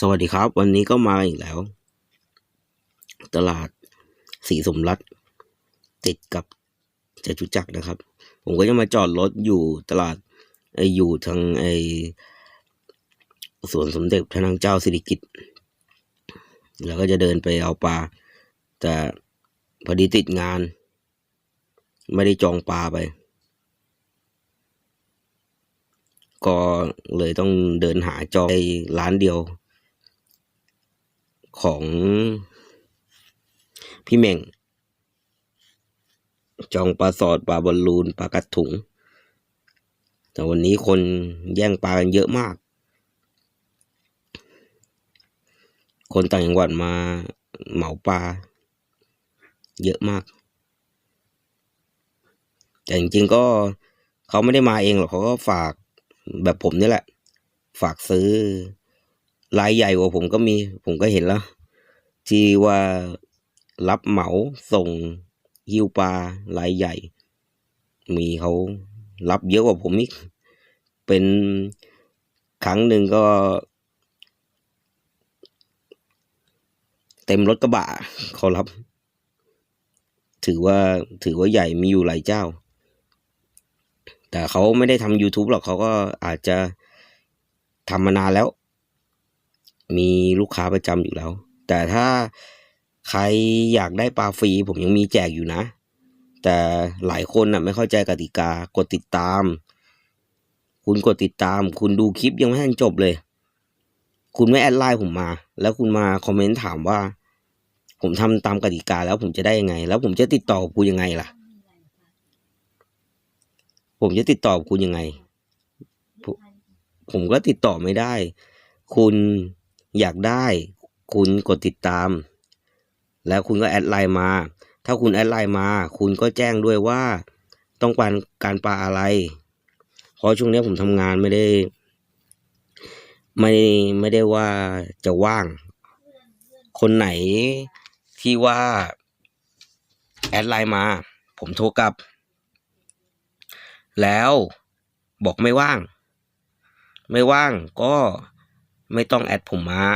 สวัสดีครับ วันนี้ก็มาอีกแล้ว ตลาดสีสมรัฐติดกับจตุจักรนะครับ ผมก็จะมาจอดรถอยู่ตลาดไออยู่ทางไอสวนสมเด็จพระนางเจ้าสิริกิติ์แล้วก็จะเดินไปเอาปลา แต่พอดีติดงาน ไม่ได้จองปลาไป ก็เลยต้องเดินหาจองไอร้านเดียว ของพี่เม่ง จองปลาสอดปลาบอลลูนปลากัดถุง แต่วันนี้คนแย่งปลากันเยอะมาก คนต่างจังหวัดมาเหมาปลาเยอะมาก แต่จริงๆก็เขาไม่ได้มาเองหรอกเขาก็ฝากแบบผมนี่แหละ ฝากซื้อ รายใหญ่กว่าผมก็มี ผมก็เห็นแล้ว ที่ว่ารับเหมาส่งหิ้วปลารายใหญ่ มีเขารับเยอะกว่าผมอีก เป็นครั้งหนึ่งก็ เต็มรถกระบะเขารับ ถือว่าถือว่าใหญ่มีอยู่หลายเจ้า แต่เขาไม่ได้ทำ YouTube หรอกเขาก็อาจจะทำมานานแล้ว มีลูกค้าประจำอยู่แล้ว แต่ถ้าใครอยากได้ปลาฟรีผมยังมีแจกอยู่นะ แต่หลายคนน่ะไม่เข้าใจกติกากดติดตาม คุณกดติดตาม คุณดูคลิปยังไม่ทันจบเลย คุณไม่แอดไลน์ผมมา แล้วคุณมาคอมเมนต์ถามว่า ผมทำตามกติกาแล้วผมจะได้ยังไง แล้วผมจะติดต่อกับคุณยังไงล่ะ ผมจะติดต่อกับคุณยังไง ผมก็ติดต่อไม่ได้ คุณ อยากได้ คุณกดติดตาม แล้วคุณก็แอดไลน์มา ถ้าคุณแอดไลน์มา คุณก็แจ้งด้วยว่า ต้องการการปลาอะไรเพราะช่วงนี้ผมทำงานไม่ได้ไม่ไม่ได้ว่าจะว่าง คนไหนที่ว่า แอดไลน์มา ผมโทรกลับ แล้วบอกไม่ว่าง ไม่ว่างก็ ไม่ต้องแอดผมมา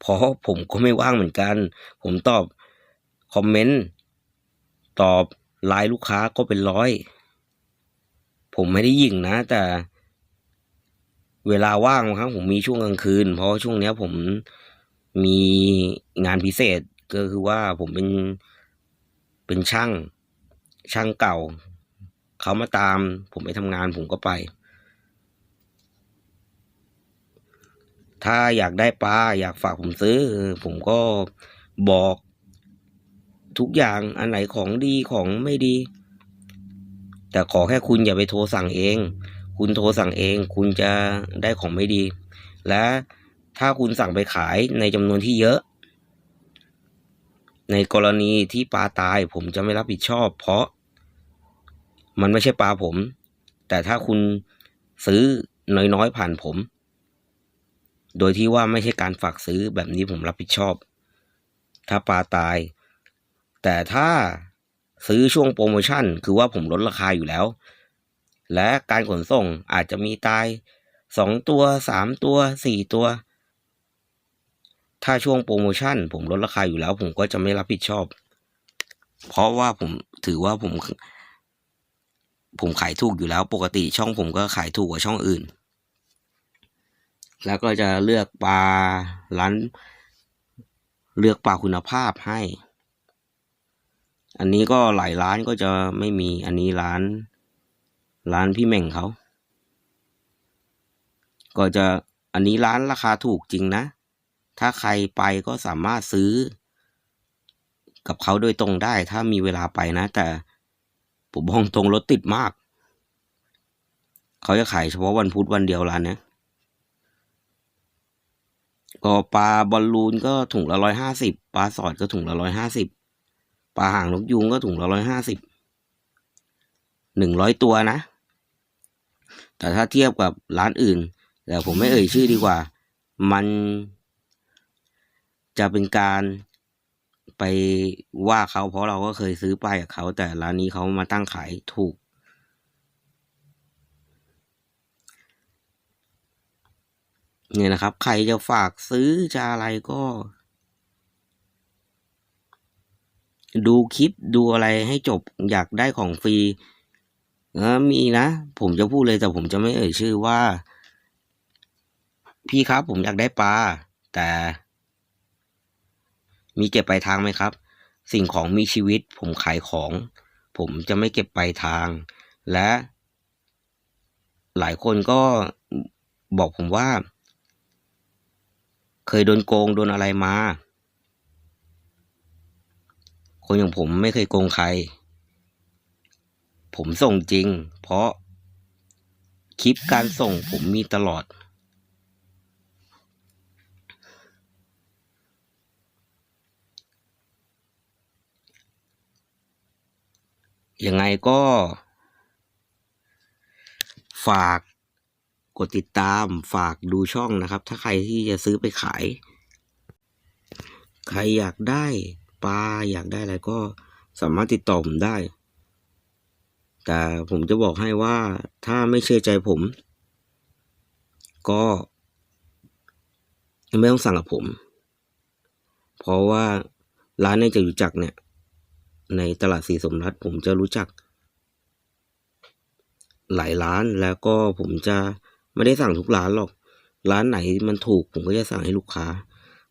เพราะผมก็ไม่ว่างเหมือนกัน ผมตอบคอมเมนต์ตอบไลน์ลูกค้าก็เป็นร้อย ผมไม่ได้ยิงนะ แต่เวลาว่างครั้งผมมีช่วงกลางคืน เพราะช่วงเนี้ยผมมีงานพิเศษก็คือว่าผมเป็นเป็นช่างช่างเก่า เขามาตาม ผมไปทำงานผมก็ไป ถ้าอยากได้ปลาอยากฝากผมซื้อ ผมก็บอกทุกอย่างอันไหนของดีของไม่ดี แต่ขอแค่คุณอย่าไปโทรสั่งเอง คุณโทรสั่งเอง คุณจะได้ของไม่ดี และถ้าคุณสั่งไปขายในจำนวนที่เยอะ ในกรณีที่ปลาตายผมจะไม่รับผิดชอบ เพราะมันไม่ใช่ปลาผม แต่ถ้าคุณซื้อน้อยๆผ่านผม โดยที่ว่าไม่ใช่การฝากซื้อแบบนี้ผมรับผิดชอบ ถ้าปลาตาย แต่ถ้าซื้อช่วงโปรโมชั่น คือว่าผมลดราคาอยู่แล้ว และการขนส่งอาจจะมีตายสองตัวสามตัวสี่ตัว ถ้าช่วงโปรโมชั่น ผมลดราคาอยู่แล้ว ผมก็จะไม่รับผิดชอบ เพราะว่าผมถือว่าผม ผมขายถูกอยู่แล้ว ปกติช่องผมก็ขายถูกกว่าช่องอื่น แล้วก็จะเลือกปลาร้านเลือกปลาคุณภาพให้ อันนี้ก็หลายร้านก็จะไม่มี อันนี้ร้าน ร้านพี่เม่งเขา ก็จะอันนี้ร้านราคาถูกจริงนะ ถ้าใครไปก็สามารถซื้อ กับเขาโดยตรงได้ ถ้ามีเวลาไปนะ แต่ผมบอกตรงรถติดมาก เขาจะขายเฉพาะวันพุธวันเดียวร้านเนี้ย ก็ปลาบอลลูนก็ถุงละร้อยห้าสิบปลาสอดก็ถุงละร้อยห้าสิบปลาหางนกยูงก็ถุงละร้อยห้าสิบหนึ่งร้อยตัวนะ แต่ถ้าเทียบกับร้านอื่น แต่ผมไม่เอ่ยชื่อดีกว่า มันจะเป็นการไปว่าเขาเพราะเราก็เคยซื้อไปกับเขา แต่ร้านนี้เขามาตั้งขายถูก เนี่ยนะครับ ใครจะฝากซื้อจะอะไรก็ ดูคลิปดูอะไรให้จบอยากได้ของฟรีเออมีนะ ผมจะพูดเลยแต่ผมจะไม่เอ่ยชื่อว่า พี่ครับผมอยากได้ปลาแต่ มีเก็บปลายทางไหมครับ สิ่งของมีชีวิต ผมขายของ ผมจะไม่เก็บปลายทาง และ หลายคนก็บอกผมว่า เคยโดนโกงโดนอะไรมา คนอย่างผมไม่เคยโกงใคร ผมส่งจริง เพราะคลิปการส่งผมมีตลอด ยังไงก็ ฝาก กดติดตามฝากดูช่องนะครับ ถ้าใครที่จะซื้อไปขาย ใครอยากได้ปลาอยากได้อะไรก็สามารถติดต่อผมได้ แต่ผมจะบอกให้ว่าถ้าไม่เชื่อใจผม ก็ไม่ต้องสั่งกับผม เพราะว่าร้านในจะรู้จักเนี่ย ในตลาดสีสมรัฐผมจะรู้จัก หลายร้านแล้วก็ผมจะ ไม่ได้สั่งทุกร้านหรอก ร้านไหนมันถูกผมก็จะสั่งให้ลูกค้า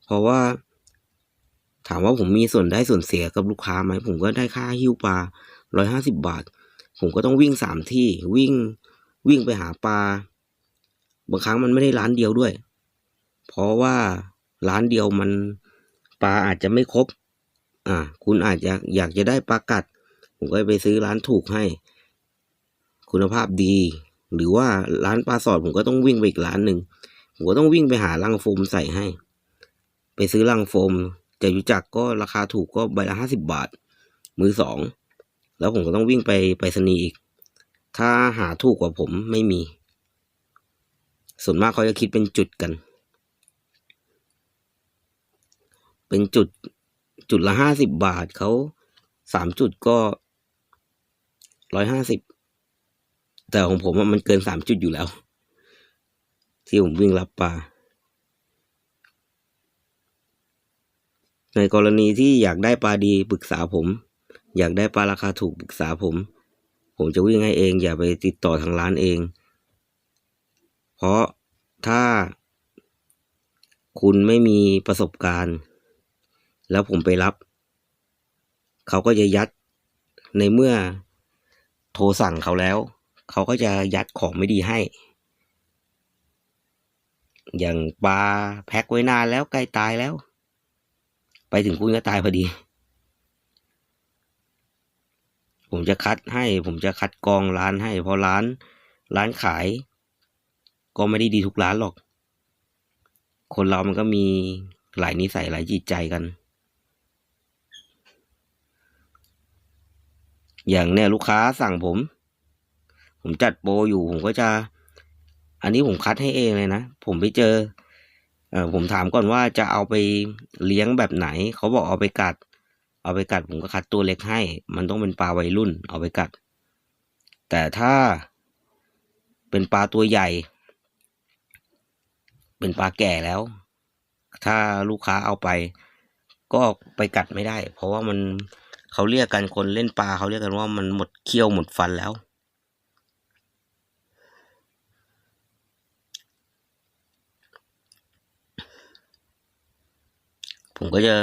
เพราะว่า ถามว่าผมมีส่วนได้ส่วนเสียกับลูกค้าไหมผมก็ได้ค่าหิ้วปลาร้อยห้าสิบบาท ผมก็ต้องวิ่งสามที่วิ่งวิ่งไปหาปลาบางครั้งมันไม่ได้ร้านเดียวด้วย เพราะว่าร้านเดียวมันปลาอาจจะไม่ครบ อ่า คุณอาจจะอยากจะได้ปลากัด ผมก็ไปซื้อร้านถูกให้ คุณภาพดี หรือว่าร้านปลาสอดผมก็ต้องวิ่งไปอีกร้านหนึ่งผมก็ต้องวิ่งไปหาลังโฟมใส่ให้ ไปซื้อลังโฟมจะรู้จักก็ราคาถูกก็ใบละห้าสิบบาท มือสอง แล้วผมก็ต้องวิ่งไปไปสนีอีก ถ้าหาถูกกว่าผมไม่มี ส่วนมากเขาจะคิดเป็นจุดกัน เป็นจุดจุดละห้าสิบบาทเขาสามจุดก็ร้อยห้าสิบ แต่ของผมอะมันเกินสามจุดอยู่แล้ว ที่ผมวิ่งรับปลา ในกรณีที่อยากได้ปลาดีปรึกษาผม อยากได้ปลาราคาถูกปรึกษาผม ผมจะวิ่งให้เองอย่าไปติดต่อทางร้านเอง เพราะถ้าคุณไม่มีประสบการณ์ แล้วผมไปรับ เขาก็จะยัดในเมื่อโทรสั่งเขาแล้ว เขาก็จะยัดของไม่ดีให้ อย่างปลาแพ็คไว้นานแล้วใกล้ตายแล้ว ไปถึงคุณก็ตายพอดี ผมจะคัดให้ ผมจะคัดกองร้านให้ เพราะร้าน ร้านขาย ก็ไม่ได้ดีทุกร้านหรอก คนเรามันก็มีหลายนิสัยหลายจิตใจกัน อย่างเนี่ยลูกค้าสั่งผม ผมจัดโปรอยู่ผมก็จะ อันนี้ผมคัดให้เองเลยนะ ผมไปเจอเออผมถามก่อนว่าจะเอาไปเลี้ยงแบบไหน เขาบอกเอาไปกัด เอาไปกัดผมก็คัดตัวเล็กให้ มันต้องเป็นปลาวัยรุ่น เอาไปกัด แต่ถ้าเป็นปลาตัวใหญ่ เป็นปลาแก่แล้ว ถ้าลูกค้าเอาไป ก็ไปกัดไม่ได้ เพราะว่ามันเขาเรียกกันคนเล่นปลาเขาเรียกกันว่ามันหมดเขี้ยวหมดฟันแล้ว ผมก็จะ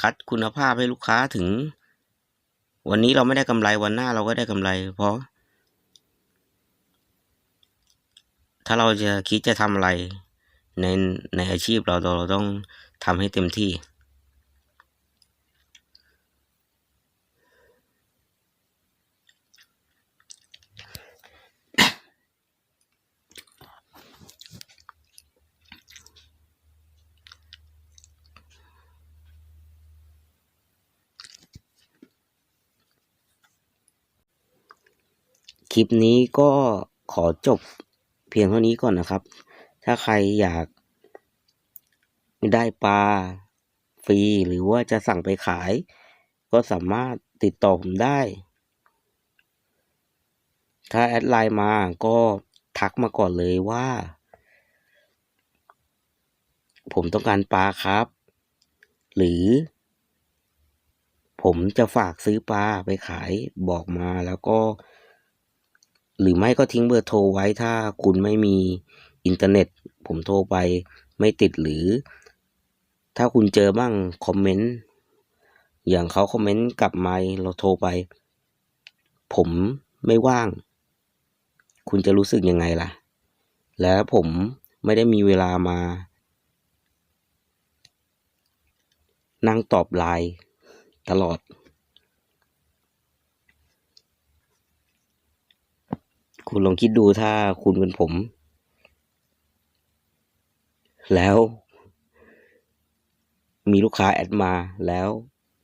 คัดคุณภาพให้ลูกค้าถึง วันนี้เราไม่ได้กำไรวันหน้าเราก็ได้กำไร เพราะ ถ้าเราจะคิดจะทำอะไรในในอาชีพเราเราเราต้องทำให้เต็มที่ คลิปนี้ก็ขอจบเพียงเท่านี้ก่อนนะครับ ถ้าใครอยากได้ปลาฟรีหรือว่าจะสั่งไปขาย ก็สามารถติดต่อผมได้ ถ้าแอดไลน์มาก็ทักมาก่อนเลยว่า ผมต้องการปลาครับ หรือ ผมจะฝากซื้อปลาไปขายบอกมาแล้วก็ หรือไม่ก็ทิ้งเบอร์โทรไว้ถ้าคุณไม่มีอินเทอร์เน็ต ผมโทรไปไม่ติดหรือ ถ้าคุณเจอบ้างคอมเมนต์อย่างเขาคอมเมนต์กลับมาเราโทรไป ผมไม่ว่าง คุณจะรู้สึกยังไงล่ะ แล้วผมไม่ได้มีเวลามา นั่งตอบไลน์ตลอด คุณลองคิดดูถ้าคุณเป็นผม แล้ว มีลูกค้าแอดมาแล้ว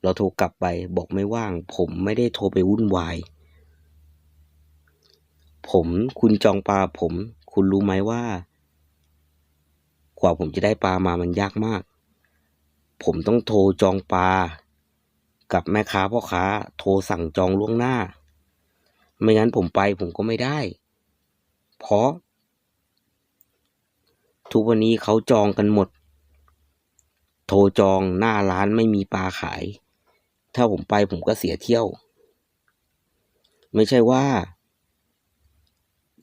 เราโทรกลับไปบอกไม่ว่าง ผมไม่ได้โทรไปวุ่นวาย ผมคุณจองปลาผม คุณรู้ไหมว่า กว่าผมจะได้ปลามามันยากมาก ผมต้องโทรจองปลากับแม่ค้าพ่อค้า โทรสั่งจองล่วงหน้า ไม่งั้นผมไปผมก็ไม่ได้ เพราะ ทุกวันนี้เขาจองกันหมด โทรจองหน้าร้านไม่มีปลาขาย ถ้าผมไปผมก็เสียเที่ยว ไม่ใช่ว่า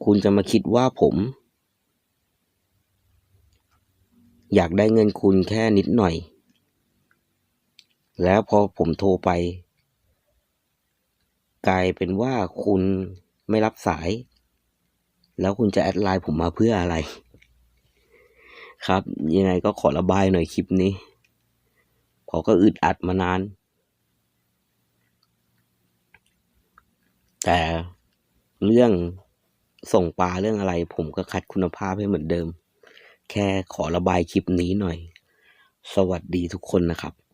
คุณจะมาคิดว่าผม อยากได้เงินคุณแค่นิดหน่อย แล้วพอผมโทรไป กลายเป็นว่าคุณไม่รับสาย แล้วคุณจะแอดไลน์ผมมาเพื่ออะไร ครับ ยังไงก็ขอระบายหน่อยคลิปนี้เพอก็อึดอัดมานาน แต่เรื่องส่งปลาเรื่องอะไร ผมก็คัดคุณภาพให้เหมือนเดิม แค่ขอระบายคลิปนี้หน่อย สวัสดีทุกคนนะครับ